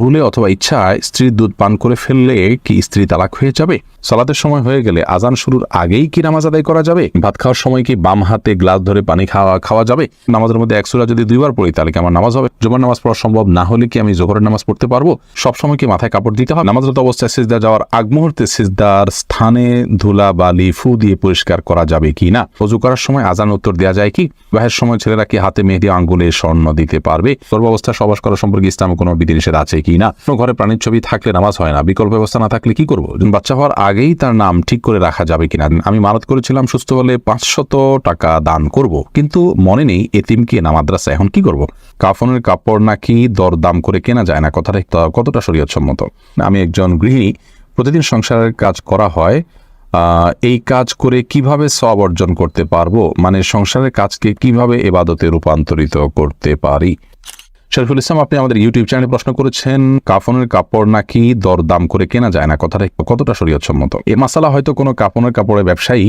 ভুলে অথবা ইচ্ছায় স্ত্রীর দুধ পান করে ফেললে কি স্ত্রী তালাক হয়ে যাবে? সালাতের সময় হয়ে গেলে আজান শুরুর আগেই কি নামাজ আদায় করা যাবে? ভাত খাওয়ার সময় কি বাম হাতে গ্লাস ধরে পানি খাওয়া খাওয়া যাবে? নামাজের মধ্যে এক সুরা যদি দুইবার পড়ি, তাহলে কি আমার নামাজ হবে? জোবার নামাজ পড়া সম্ভব না হলে কি আমি জোহরের নামাজ পড়তে পারব? সব সময় কি মাথায় কাপড় দিতে হবে? নামাজরত অবস্থায় সিজদা যাওয়ার আগ মুহূর্তে সিজদার স্থানে ধুলা, বালি, ফু দিয়ে পরিষ্কার করা যাবে কি না? অজু করার সময় আজান উত্তর দেওয়া যায় কি? বিবাহের সময় ছেলেরা কি হাতে মেহেদি আঙ্গুলে স্বর্ণ দিতে পারবে? গর্ভাবস্থা সবাস করা সম্পর্কে ইসলামে কোনো বিধিনিষেধ আছে কি? না? কোনো ঘরে প্রাণীর ছবি থাকলে নামাজ হয় না, বিকল্প ব্যবস্থা না থাকলে কি করব? বাচ্চা হওয়ার আগেই তার নাম ঠিক করে রাখা যাবে কিনা? আমি মানত করেছিলাম সুস্থ হলে পাঁচশত টাকা দান করব, কিন্তু মনে নেই এতিমকে না মাদ্রাসা এখন কি করব? কাফনের কাপড় নাকি দরদাম করে কেনা যায় না? কথাটা কতটা শরীয়তসম্মত? আমি একজন গৃহিণী, প্রতিদিন সংসারের কাজ করা হয় এই কাজ করে কীভাবে সব অর্জন করতে পারব? মানে সংসারের কাজকে কীভাবে এবাদতে রূপান্তরিত করতে পারি? শরীফুল ইসলাম, আপনি আমাদের ইউটিউব চ্যানেলে প্রশ্ন করেছেন, কাফনের কাপড় নাকি দরদাম করে কেনা যায় না? কথাটা কতটা শরীয়তসম্মত? এ মাসালা হয়তো কোনো কাপনের কাপড়ের ব্যবসায়ী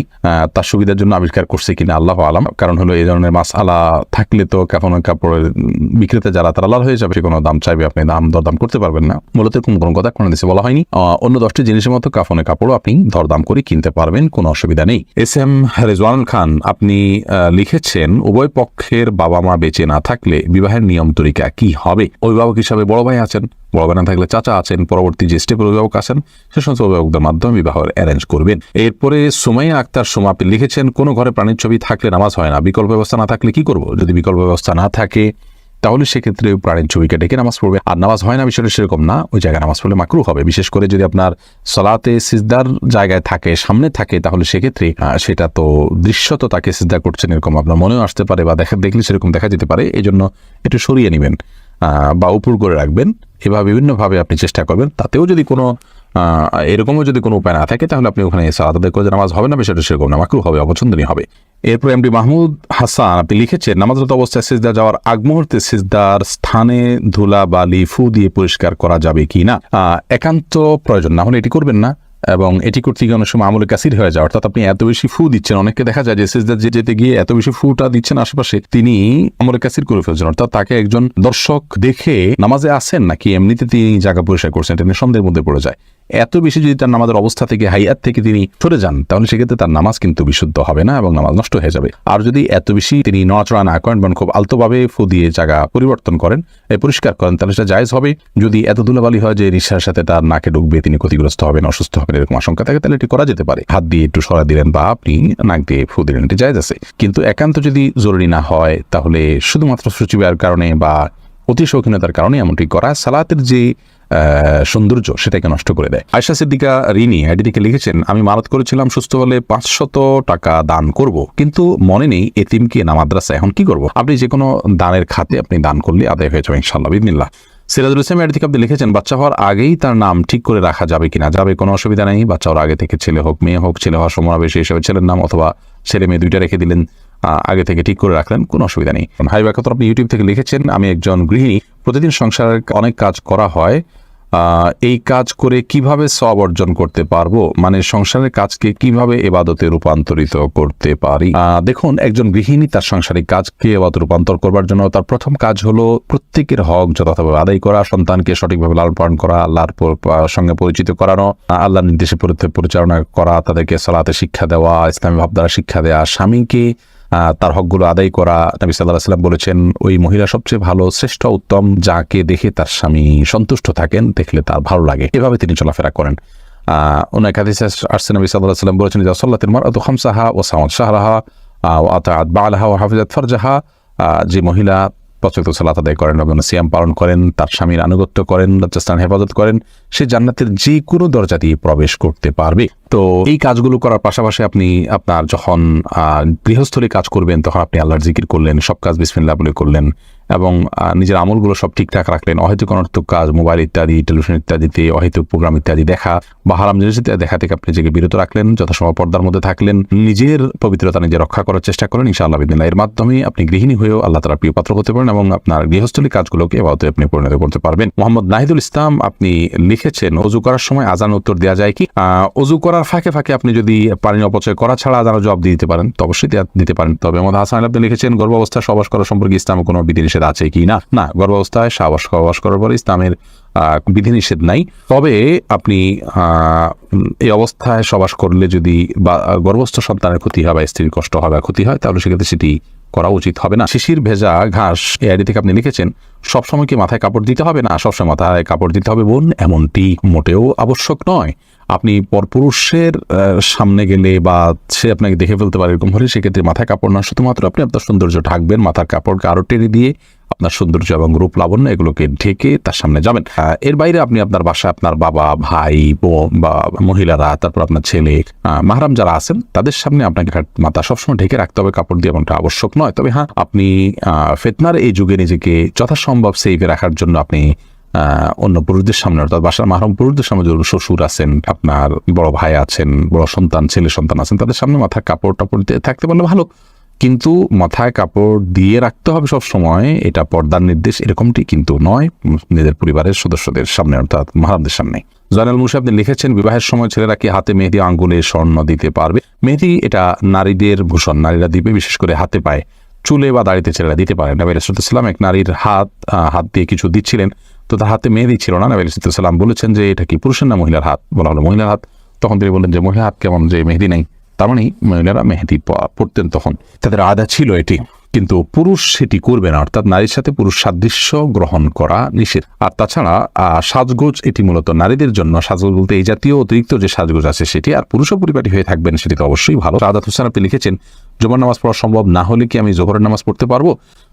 তার সুবিধার জন্য আবিষ্কার করছে কিনা, আল্লাহ আলাম। কারণ হলো এই ধরনের মাসালা থাকলে তো কাফনের কাপড়ের বিক্রেতা যারা, তারা লাল হয়ে যাবে। সে কোনো দাম চাইবে, আপনি দাম দরদাম করতে পারবেন না। মূলত এরকম কোনো কথা কোনো দেশে বলা হয়নি। অন্য দশটি জিনিসের মতো কাফনের কাপড়ও আপনি দরদাম করে কিনতে পারবেন, কোনো অসুবিধা নেই। এস এম রেজওয়ান খান, আপনি লিখেছেন, উভয় পক্ষের বাবা মা বেঁচে না থাকলে বিবাহের নিয়ম তরিকা কি হবে? অভিভাবক হিসাবে বড় ভাই আছেন, বড় ভাই না থাকলে চাচা আছেন, পরবর্তী যে স্টেপের অভিভাবক আছেন, সে সমস্ত অভিভাবকদের মাধ্যমে বিবাহ অ্যারেঞ্জ করবেন। এরপরে সুমাইয়া আক্তার, সোমা লিখেছেন, কোনো ঘরে প্রাণীর ছবি থাকলে নামাজ হয় না, বিকল্প ব্যবস্থা না থাকলে কি করব? যদি বিকল্প ব্যবস্থা না থাকে তাহলে সেক্ষেত্রে প্রাণীর ছবিকে ডেকে নামাজ পড়বে। আর নামাজ হয় না, বিষয়টা সেরকম না। ওই জায়গায় নামাজ পড়লে মাকরু হবে। বিশেষ করে যদি আপনার সলাতে সিজদার জায়গায় থাকে, সামনে থাকে, তাহলে সেক্ষেত্রে সেটা তো দৃশ্যত তাকে সিজদা করছেন এরকম আপনার মনেও আসতে পারে বা দেখা, দেখলে সেরকম দেখা যেতে পারে। এই জন্য একটু সরিয়ে নেবেন বা উপর করে রাখবেন। এভাবে বিভিন্নভাবে আপনি চেষ্টা করবেন। তাতেও যদি কোনো এরকমও যদি কোনো উপায় না থাকে, তাহলে আপনি ওখানে সালাদ করে নামাজ হবে না, বিষয়টা সেরকম না। মাকরু হবে, অপছন্দনীয় হবে। এরপর এমডি মাহমুদ হাসান, আপনি লিখেছেন, নামাজরত অবস্থায় সিজদা যাওয়ার আগ মুহূর্তে সিজদার স্থানে ধুলা বালি ফু দিয়ে পরিষ্কার করা যাবে কি না? একান্ত প্রয়োজন। না হলে এটি করবেন না এবং এটি করতে গিয়ে অনেক সময় আমলে কাসির হয়ে যায় অর্থাৎ আপনি এত বেশি ফু দিচ্ছেন। অনেককে দেখা যায় যে সিজদা যে যেতে গিয়ে এত বেশি ফুটা দিচ্ছেন আশেপাশে, তিনি আমলে কাসির করে ফেলছেন। অর্থাৎ তাকে একজন দর্শক দেখে নামাজে আসেন নাকি এমনিতে তিনি জায়গা পরিষ্কার করছেন, এটা নিয়ে সন্দেহের মধ্যে পড়ে যায়। এত বেশি যদি তার নামাজের অবস্থা থেকে হাইয়াত থেকে তিনি সরে যান, তাহলে সেক্ষেত্রে তার নামাজ কিন্তু বিশুদ্ধ হবে না এবং নামাজ নষ্ট হয়ে যাবে। আর যদি এত বেশি তিনি নড়াচড়া না করেন এবং খুব আলতোভাবে ফু দিয়ে জায়গা পরিবর্তন করেন পরিষ্কার করেন, তাহলে সেটা জায়েজ হবে। যদি এত ধুলাবালি হয় যে নিঃশ্বাসের সাথে তার নাকে ঢুকবে, তিনি ক্ষতিগ্রস্ত হবেন, অসুস্থ হবেন, এরকম আশঙ্কা থাকে, তাহলে এটি করা যেতে পারে। হাত দিয়ে একটু সরা দিলেন বা আপনি নাক দিয়ে ফু দিলেন, এটি জায়েজ আছে। কিন্তু একান্ত যদি জরুরি না হয়, তাহলে শুধুমাত্র সচিবের কারণে বা অতি শৌখিনতার কারণে এমনটি করা, সালাতের যে সৌন্দর্য সেটাকে নষ্ট করে দেয়। আয়সা সিদ্দিকা রিনি আইডিটিকে লিখেছেন, আমি মানত করেছিলাম সুস্থ হলে পাঁচশত টাকা দান করব, কিন্তু মনে নেই এতিমকে না মাদ্রাসা, এখন কি করব? আপনি যে কোনো দানের খাতে আপনি দান করলে আদায় হয়ে যাবে ইনশাল্লাহ বিদিনিল্লাহ সিরাজুল ইসলাম থেকে আপনি লিখেছেন, বাচ্চা হওয়ার আগেই তার নাম ঠিক করে রাখা যাবে কিনা? যাবে, কোনো অসুবিধা নেই, বাচ্চা হওয়ার আগে থেকে ছেলে হোক, মেয়ে হোক, ছেলে হওয়ার সমাবেশে হিসেবে ছেলের নাম অথবা ছেলে মেয়ে দুইটা রেখে দিলেন আগে থেকে ঠিক করে রাখলেন, কোনো অসুবিধা নেই। হাই ব্যাকত আপনি ইউটিউব থেকে লিখেছেন, আমি একজন গৃহিণী, প্রতিদিন সংসারের অনেক কাজ করা হয় এই কাজ করে কীভাবে সব অর্জন করতে পারব? মানে সংসারের কাজকে কীভাবে এবাদতে রূপান্তরিত করতে পারি? দেখুন একজন গৃহিণী তার সাংসারিক কাজকে এবাদত রূপান্তর করবার জন্য তার প্রথম কাজ হলো প্রত্যেকের হক যথাযথভাবে আদায় করা সন্তানকে সঠিকভাবে লালন পালন করা আল্লাহর সঙ্গে পরিচিত করানো আহ, আল্লাহর নির্দেশে পরিচালনা করা তাদেরকে সালাতে শিক্ষা দেওয়া ইসলামী ভাবধারা শিক্ষা দেওয়া স্বামীকে তার হকগুলো আদায় করা। নবী সাল্লাহ সাল্লাম বলেছেন, ওই মহিলা সবচেয়ে ভালো, শ্রেষ্ঠ, উত্তম, যাকে দেখে তার স্বামী সন্তুষ্ট থাকেন, দেখলে তার ভালো লাগে। এভাবে তিনি চলাফেরা করেন। আহ কাছে হাদিসে আসছে, নবী সাল্লাহ সাল্লাম বলেছেন যে সল্লাতির মার খামসাহা ও সামাদ শাহরাহা ও আতাত বালাহা ও হাফিজাত ফরজাহা। যে মহিলা প্রচলিত সালাত আদায় করেন এবং সিয়াম পালন করেন, তার স্বামীর আনুগত্য করেন লজ্জাস্থান হেফাজত করেন, সে জান্নাতের যে কোনো দরজা দিয়ে প্রবেশ করতে পারবে। তো এই কাজগুলো করার পাশাপাশি আপনি আপনার যখন গৃহস্থলী কাজ করবেন, তখন আপনি আল্লাহর জিকির করলেন, সব কাজ বিসমিল্লা বলে করলেন এবং নিজের আমলগুলো সব ঠিকঠাক রাখলেন। অহেতুক অনর্থক কাজ, মোবাইল ইত্যাদি, টেলিভিশন ইত্যাদিতে অহেতুক প্রোগ্রাম ইত্যাদি দেখা বা হারাম জিনিস দেখা থেকে আপনি নিজেকে বিরত রাখলেন যথাসময় পর্দার মধ্যে থাকলেন, নিজের পবিত্রতা নিজে রক্ষা করার চেষ্টা করেন ইনশাআল্লাহ বিদিল্লাহ এর মাধ্যমে আপনি গৃহিণী হয়েও আল্লাহ তারা প্রিয় পাত্র হতে পারেন এবং আপনার গৃহস্থলী কাজগুলোকে এবাদতে আপনি পরিণত করতে পারবেন। মোহাম্মদ নাহিদুল ইসলাম, আপনি লিখেছেন, অজু করার সময় আজান উত্তর দেওয়া যায় কি? অজু করার ফাঁকে ফাঁকে আপনি যদি পানি অপচয় করা ছাড়া আজানের জবাব দিতে পারেন, তো অবশ্যই দিতে পারেন। তবে মোহাম্মদ হাসান আপনি লিখেছেন, গর্ভাবস্থা সবাস করা সম্পর্কে ইসলামে কোনো বিধি নিষেধ আছে কি না? না, গর্ভাবস্থায় সাবাস সহবাস করার পরে ইসলামের বিধিনিষেধ নাই। তবে আপনি এই অবস্থায় সবাস করলে যদি বা গর্ভস্থ সন্তানের ক্ষতি হয় বা স্ত্রীর কষ্ট হয় বা ক্ষতি হয়, তাহলে সেক্ষেত্রে সেটি করা উচিত হবে না। শিশির, ভেজা, ঘাস, এই আইডি থেকে আপনি লিখেছেন, সবসময় কি মাথায় কাপড় দিতে হবে? না, সবসময় মাথায় কাপড় দিতে হবে বোন, এমনটি মোটেও আবশ্যক নয়। আপনি পরপুরুষের সামনে গেলে বা সে আপনাকে দেখে ফেলতে পারে এরকম হলে সেক্ষেত্রে মাথায় কাপড় না। শুধুমাত্র আপনি আপনার সৌন্দর্য ঢাকবেন, মাথার কাপড়কে আরও টেনে দিয়ে আপনার সৌন্দর্য এবং রূপ লাবণ্য এগুলোকে ঢেকে তার সামনে যাবেন। এর বাইরে আপনি আপনার বাসায় আপনার বাবা, ভাই, বোন বা মহিলারা, তারপর আপনার ছেলে মাহারাম যারা আছেন, তাদের সামনে আপনাকে মাথা সবসময় ঢেকে রাখতে হবে। কাপড় দিয়ে এমনটা আবশ্যক নয়। তবে হ্যাঁ আপনি ফেতনার এই যুগে নিজেকে যথাসম্ভব সেভে রাখার জন্য আপনি অন্য পুরুষদের সামনে, অর্থাৎ বাসার মাহরম পুরুষদের সামনে ধরুন শ্বশুর আছেন, আপনার বড় ভাই আছেন, বড় সন্তান, ছেলে সন্তান আছেন, তাদের সামনে মাথায় কাপড় টাপড় দিয়ে থাকতে পারলে ভালো। কিন্তু মাথায় কাপড় দিয়ে রাখতে হবে সব সময় এটা পর্দার নির্দেশ, এরকমটি কিন্তু নয় নিজের পরিবারের সদস্যদের সামনে, অর্থাৎ মাহারামদের সামনে। জয়নাল মুন্সি আপনি লিখেছেন, বিবাহের সময় ছেলেরা কি হাতে মেহেদি আঙ্গুলে স্বর্ণ দিতে পারবে? মেহেদি এটা নারীদের ভূষণ, নারীরা দিবে, বিশেষ করে হাতে পায়। চুলে বা দাড়িতে ছেলেরা দিতে পারে নবী রসুলাম এক নারীর হাত হাত দিয়ে কিছু দিচ্ছিলেন। তো তার হাতে মেহেদি ছিল না, নবী রসুলাম বলেছেন যে এটা কি, পুরুষের না মহিলার হাত? বলা হলো মহিলার হাত। তখন তিনি বললেন যে মহিলার হাত কেমন যে মেহেদি নেই? তার মানে মহিলারা মেহেদি পড়তেন তখন। তাদের আদা ছিল এটি, কিন্তু পুরুষ সেটি করবে না, অর্থাৎ নারীর সাথে পুরুষ সাদৃশ্য গ্রহণ করা নিষেধ। আর তাছাড়া সাজগোজ এটি মূলত নারীদের জন্য। সাজগোজ বলতে এই জাতীয় অতিরিক্ত যে সাজগোজ আছে সেটি, আর পুরুষও পরিপাটি হয়ে থাকবেন সেটি তো অবশ্যই ভালো। আদাত হোসেন আপনি লিখেছেন, জুমার নামাজ পড়া সম্ভব না হলে কি আমি জোহরের নামাজ পড়তে পারব?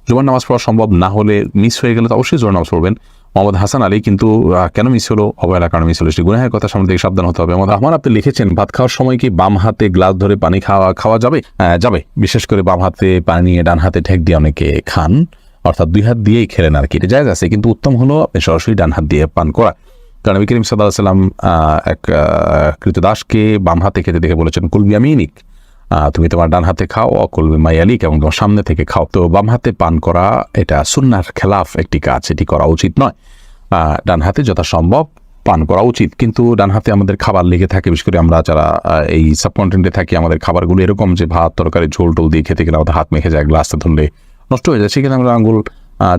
জুমার নামাজ পড়া সম্ভব না হলে মিস হয়ে গেলে তো অবশ্যই জোহর নামাজ পড়বেন। মোহাম্মদ হাসান আলী কিন্তু কেন মিস হলো? অবহেলা কারণে মিস হলো। সেটি গুনাহের কথা সামনে থেকে সাবধান হতে হবে। মোহাম্মদ রহমান আপনি লিখেছেন ভাত খাওয়ার সময় কি বাম হাতে গ্লাস ধরে পানি খাওয়া খাওয়া যাবে? যাবে। বিশেষ করে বাম হাতে পানি নিয়ে ডান হাতে ঠেক দিয়ে অনেকে খান। অর্থাৎ দুই হাত দিয়েই খেলেন আর কি। এটা জায়গা আছে কিন্তু উত্তম হলো আপনি সরাসরি ডান হাত দিয়ে পান করা। কারণ নবী করিম সাল্লাহ সাল্লাম এক কৃতদাসকে বাম হাতে খেতে দেখে বলেছেন কুলবি আমিনিক আহ, তুমি তোমার ডান হাতে খাও অকলবি মাইয়ালিক এবং তোমার সামনে থেকে খাও। তো বাম হাতে পান করা এটা সুন্নার খেলাফ একটি কাজ এটি করা উচিত নয়। ডান হাতে যথাসম্ভব পান করা উচিত কিন্তু ডান হাতে আমাদের খাবার লেগে থাকে বিশেষ করে আমরা যারা এই সাবকন্টিনেন্টে থাকি আমাদের খাবারগুলো এরকম যে ভাত তরকারি ঝোল টোল দিয়ে খেতে গেলে আমাদের হাত মেখে যায় গ্লাসটা ধরলে নষ্ট হয়ে যায় সেখানে আমরা আঙ্গুল আহ,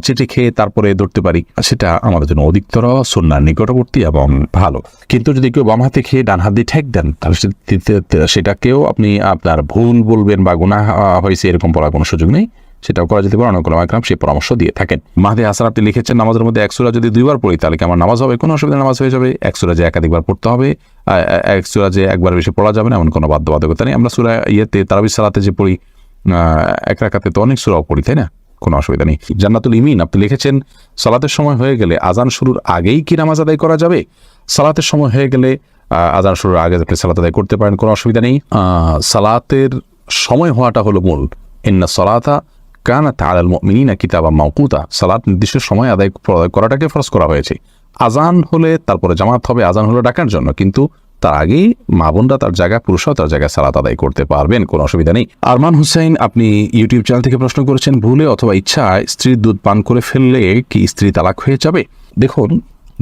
চেটে খেয়ে তারপরে ধরতে পারি। সেটা আমাদের জন্য অধিকতর সন্ন্যার নিকটবর্তী এবং ভালো। কিন্তু যদি কেউ বাম হাতে খেয়ে ডান হাত দিয়ে ঠেক দেন তাহলে সেটাকেও আপনি আপনার ভুল বলবেন বা গুণা হয়েছে এরকম বলার কোনো সুযোগ নেই। সেটাও করা যেতে পারে। অনেক একরাম সেই পরামর্শ দিয়ে থাকেন। মাহদি হাসান আপনি লিখেছেন নামাজের মধ্যে এক সূরা যদি দুইবার পড়ি তাহলে কি আমার নামাজ হবে? কোনো অসুবিধা নামাজ হয়ে যাবে। এক সূরা যে একাধিকবার পড়তে হবে আহ, এক সূরা যে একবার বেশি পড়া যাবে না এমন কোনো বাধ্যবাধকতা নেই। আমরা সূরা ইয়েতে তারাবির সালাতে যে পড়ি এক রাকাতে তো অনেক সুরাও পড়ি তাই না? কোনো অসুবিধা নেই। জান্নাতুল ইমিন, আপনি লিখেছেন, সালাতের সময় হয়ে গেলে আজান শুরুর আগেই কি নামাজ আদায় করা যাবে? সালাতের সময় হয়ে গেলে আজান শুরুর আগে আপনি সালাত আদায় করতে পারেন, কোনো অসুবিধা নেই। সালাতের সময় হওয়াটা হলো মূল। ইন্না সলাতা কানা তালাল মিনা কিতাবা মাউকুতা সালাত নির্দিষ্ট সময় আদায় করাটাকে ফরজ করা হয়েছে। আজান হলে তারপরে জামাত হবে আজান হলো ডাকার জন্য। কিন্তু তার আগেই মা বোনরা তার জায়গায় পুরুষরাও তার জায়গায় সালাত আদায় করতে পারবেন, কোনো অসুবিধা নেই। আরমান হুসাইন, আপনি ইউটিউব চ্যানেল থেকে প্রশ্ন করেছেন, ভুলে অথবা ইচ্ছায় স্ত্রীর দুধ পান করে ফেললে কি স্ত্রী তালাক হয়ে যাবে? দেখুন,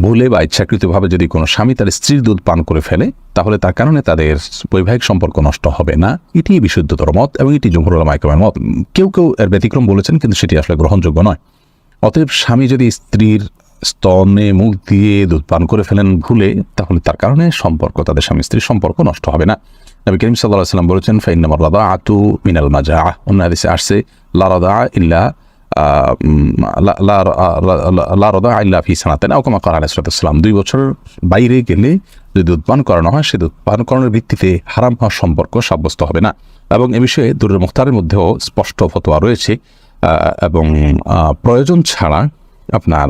ভুলে বা ইচ্ছাকৃতভাবে যদি কোনো স্বামী তার স্ত্রীর দুধ পান করে ফেলে, তাহলে তার কারণে তাদের বৈবাহিক সম্পর্ক নষ্ট হবে না। এটি বিশুদ্ধতর মত এবং এটি জমহুরুল মাইকমের মত। কেউ কেউ এর ব্যতিক্রম বলেছেন, কিন্তু সেটি আসলে গ্রহণযোগ্য নয়। অতএব স্বামী যদি স্ত্রীর স্তনে মুখ দিয়ে দুধ পান করে ফেলেন ভুলে, তাহলে তার কারণে সম্পর্ক, তাদের স্বামী স্ত্রীর সম্পর্ক নষ্ট হবে না। নবী করিম সাল্লাহ সাল্লাম বলেছেন ফাইনামার লাদা আতু মিনাল মাজা। অন্য হাদিসে আসছে, লা রাদা ইল্লা দুই বছর বাইরে গেলে যদি দুধ পান করানো হয়, সে দুধ পান করানোর ভিত্তিতে হারাম হওয়ার সম্পর্ক সাব্যস্ত হবে না। এবং এ বিষয়ে দুরের মুখতারের মধ্যেও স্পষ্ট ফতোয়া রয়েছে এবং প্রয়োজন ছাড়া আপনার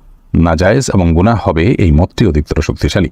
নাজায়েজ এবং গুনাহ হবে এই মতটি অধিকতর শক্তিশালী।